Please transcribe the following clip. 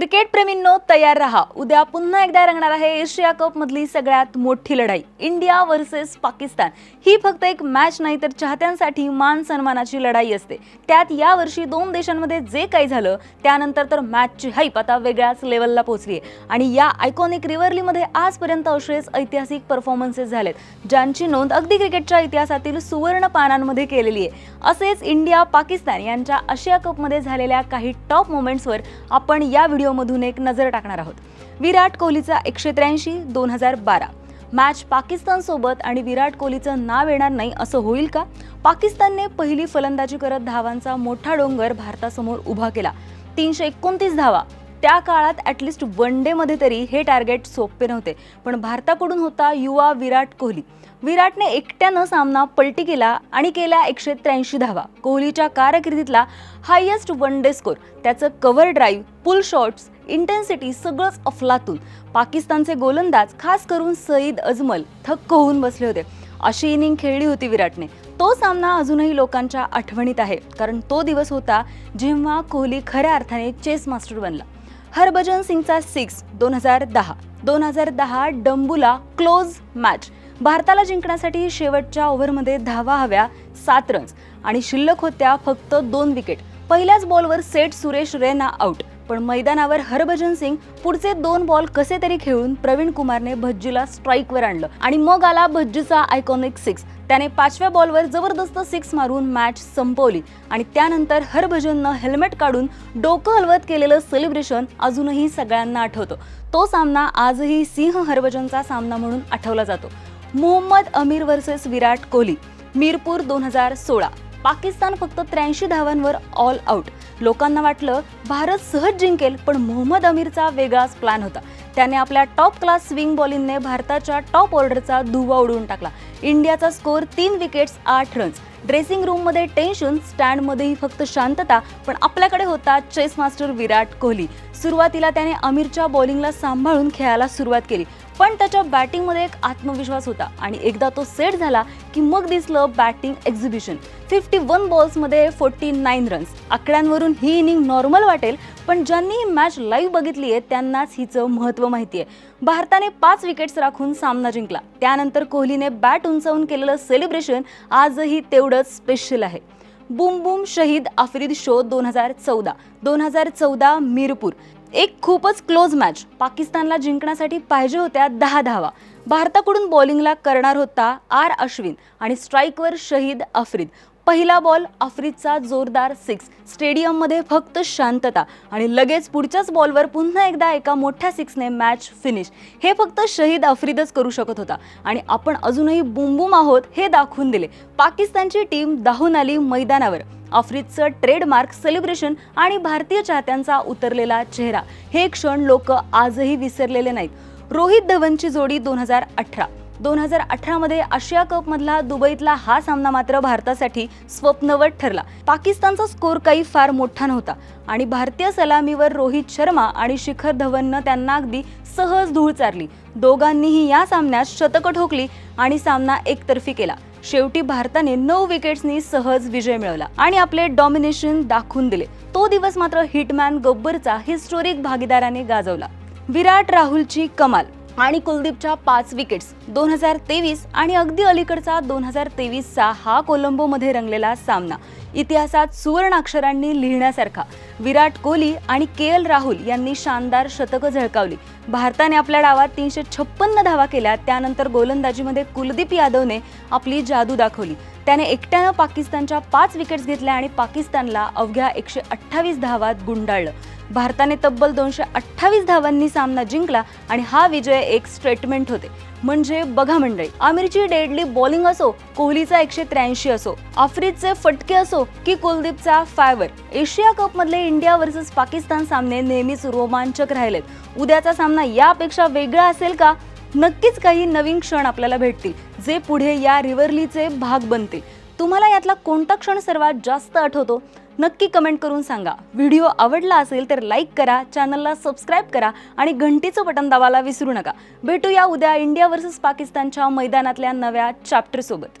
Cricket प्रेमींनो तयार रहा. उद्या पुन्हा एकदा रंगणार आहे एशिया कप मधली सगळ्यात मोठी लढाई. India versus Pakistan. ही फक्त एक मॅच नाही तर चाहत्यांसाठी मान सन्मानाची लढाई असते. त्यात या वर्षी दोन देशांमध्ये जे काही झालं त्यानंतर तर मॅचची हाईप आता वेगळ्याच लेवलला पोहोचली आहे. आणि या आयकॉनिक रिव्हरलीमध्ये आजपर्यंत असेच ऐतिहासिक परफॉर्मन्सेस झालेत ज्यांची नोंद अगदी क्रिकेटच्या इतिहासातील सुवर्ण पानांमध्ये केलेली आहे. असेच इंडिया पाकिस्तान यांच्या आशिया कपमध्ये झालेल्या काही टॉप मोमेंट्सवर आपण या व्हिडिओ व्हिडिओमधून एक नजर टाकणार आहोत. विराट कोहलीचा एकशे त्र्याऐंशी दोन हजार बारा. मॅच पाकिस्तानसोबत आणि विराट कोहलीचं नाव येणार नाही असं होईल का? पाकिस्तानने पहिली फलंदाजी करत धावांचा मोठा डोंगर भारतासमोर उभा केला. तीनशे एकोणतीस धावा. त्या काळात ॲटलिस्ट वन डेमध्ये तरी हे टार्गेट सोपे नव्हते. पण भारताकडून होता युवा विराट कोहली. विराटने एकट्यानं सामना पलटी केला आणि केला एकशे त्र्याऐंशी धावा. कोहलीच्या कारकिर्दीतला हायेस्ट वन डे स्कोर त्याचं cover drive pull shots intensity सगळंच अफलातून. पाकिस्तानचे गोलंदाज खास करून सईद अजमल थक्क होऊन बसले होते. अशी इनिंग खेळली होती विराटने. तो सामना अजूनही लोकांच्या आठवणीत आहे. कारण तो दिवस होता जेव्हा कोहली खऱ्या अर्थाने चेस मास्टर बनला. हरभजन सिंगचा सिक्स दोन हजार दहा. दोन हजार दहा डंबूला क्लोज मॅच भारताला जिंकण्यासाठी शेवटच्या ओव्हरमध्ये धावा हव्या सात रन्स आणि शिल्लक होत्या फक्त दोन विकेट पहिल्याच बॉलवर सेट सुरेश रैना आउट पण मैदानावर हरभजन सिंग पुढचे दोन बॉल कसे तरी खेळून प्रवीण कुमारने भज्जीला स्ट्राईकवर आणलं. आणि मग आला भज्जीचा आयकॉनिक सिक्स त्याने पाचव्या बॉलवर जबरदस्त सिक्स मारून मॅच संपवली. आणि त्यानंतर हरभजननं हेल्मेट काढून डोकं हलवत केलेलं सेलिब्रेशन अजूनही सगळ्यांना आठवतं. तो सामना आजही सिंह हरभजनचा सामना म्हणून आठवला जातो. मोहम्मद अमीर वर्सेस विराट कोहली. मीरपूर दोन हजार सोळा. पाकिस्तान फक्त त्र्याऐंशी धावांवर ऑल आउट लोकांना वाटलं भारत सहज जिंकेल पण मोहम्मद अमीरचा वेगळाच प्लॅन होता. त्याने आपल्या टॉप क्लास स्विंग बॉलिंगने भारताच्या टॉप ऑर्डरचा धुवा उडवून टाकला. इंडियाचा स्कोर तीन विकेट्स आठ रन्स ड्रेसिंग रूममध्ये टेन्शन स्टँडमध्येही फक्त शांतता पण आपल्याकडे होता चेस मास्टर विराट कोहली. सुरुवातीला त्याने अमीरच्या बॉलिंगला सांभाळून खेळायला सुरुवात केली पण त्याच्या बॅटिंगमध्ये एक आत्मविश्वास होता आणि एकदा तो सेट झाला की मग दिसलं बॅटिंग एक्झिबिशन फिफ्टी वन बॉल्समध्ये फोर्टी नाईन रन्स आकड्यांवरून ही इनिंग नॉर्मल वाटेल पण ज्यांनी ही मॅच लाईव्ह बघितली आहे त्यांनाच हिचं महत्त्व माहिती आहे भारताने पाच विकेट्स राखून सामना जिंकला. त्यानंतर कोहलीने बॅट उंचावून केलेलं सेलिब्रेशन आजही तेवढंच स्पेशल आहे. बुम बुम शहीद आफ्रिद शो दोन हजार चौदा दोन हजार चौदा मिरपूर. एक खूपच क्लोज मॅच पाकिस्तानला जिंकण्यासाठी पाहिजे होत्या दहा धावा. भारताकडून बॉलिंगला करणार होता आर अश्विन आणि स्ट्राईकवर शहीद आफ्रिद. पहिला बॉल आफ्रिदचा जोरदार सिक्स. स्टेडियममध्ये फक्त शांतता. आणि लगेच पुढच्याच बॉलवर पुन्हा एकदा एका मोठ्या सिक्सने मॅच फिनिश. हे फक्त शहीद आफ्रिदच करू शकत होता. आणि आपण अजूनही बुमबुम आहोत हे दाखवून दिले. पाकिस्तानची टीम दाहून आली मैदानावर. आफ्रिदचं ट्रेडमार्क सेलिब्रेशन आणि भारतीय चाहत्यांचा उतरलेला चेहरा. हे क्षण लोक आजही विसरलेले नाहीत. रोहित धवनची जोडी दोन हजार अठरा. दोन हजार अठरामध्ये आशिया कपमधला दुबईतला हा सामना मात्र भारतासाठी स्वप्नवत ठरला. पाकिस्तानचा स्कोर काही फार मोठा नव्हता. आणि भारतीय सलामीवर रोहित शर्मा आणि शिखर धवननं त्यांना अगदी सहज धूळ चारली. दोघांनीही या सामन्यात शतकं ठोकली आणि सामना एकतर्फी केला. शेवटी भारताने नऊ विकेट्सनी सहज विजय मिळवला आणि आपले डॉमिनेशन दाखवून दिले. तो दिवस मात्र हिटमॅन गब्बरचा हिस्टोरिक भागीदाराने गाजवला. विराट राहुलची कमाल आणि कुलदीपच्या पाच विकेट्स दोन हजार तेवीस आणि अगदी अलीकडचा दोन हजार तेवीसचा हा कोलंबोमध्ये रंगलेला सामना. इतिहासात सुवर्ण अक्षरांनी लिहिण्यासारखा. विराट कोहली आणि के एल राहुल यांनी शानदार शतकं झळकावली. भारताने आपल्या डावात तीनशे छप्पन्न धावा केल्या त्यानंतर गोलंदाजीमध्ये कुलदीप यादवने आपली जादू दाखवली. त्याने एकट्यानं पाकिस्तानच्या पाच विकेट्स घेतल्या आणि पाकिस्तानला अवघ्या एकशे अठ्ठावीस धावात गुंडाळलं. भारताने तब्बल दोनशे अठ्ठावीस धावांनी सामना जिंकला आणि हा विजय एक स्टेटमेंट होते. म्हणजे बघा मंडळी आमिरची डेडली बॉलिंग असो कोहलीचा एकशे त्र्याऐंशी असो आफ्रिदचे फटके असो की कुलदीपचा फायवर एशिया कप मधले इंडिया वर्सेस पाकिस्तान सामने नेहमीच रोमांचक राहिलेत. उद्याचा सामना यापेक्षा वेगळा असेल का? नक्कीच काही नवीन क्षण आपल्याला भेटतील जे पुढे या रिव्हरलीचे भाग बनतील. तुम्हाला यातला कोणता क्षण सर्वात जास्त आठवतो? नक्की कमेंट करून सांगा. व्हिडिओ आवडला असेल तर लाईक करा चॅनलला सबस्क्राईब करा आणि घंटीचं बटन दाबायला विसरू नका. भेटूया उद्या इंडिया वर्सेस पाकिस्तानच्या मैदानातल्या नव्या चॅप्टरसोबत